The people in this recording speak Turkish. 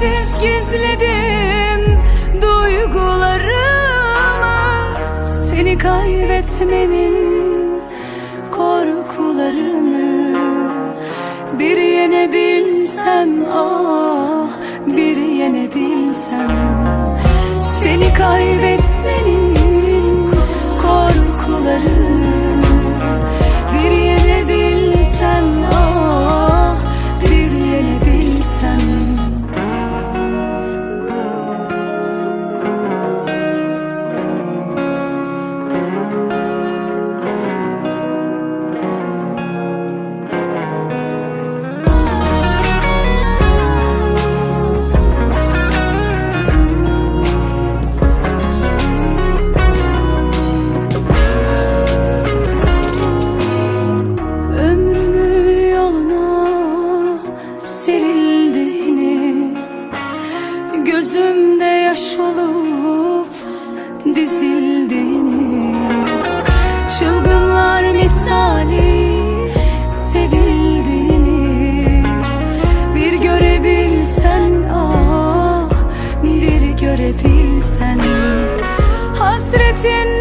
Çaresiz gizledim duygularımı. Seni kaybetmenin korkularını Bir yenebilsem ah bir yenebilsem. Seni kaybetmenin Gözümde yaş olup dizildiğini Çılgınlar misali sevildiğini Bir görebilsen ah bir görebilsen. Hasretin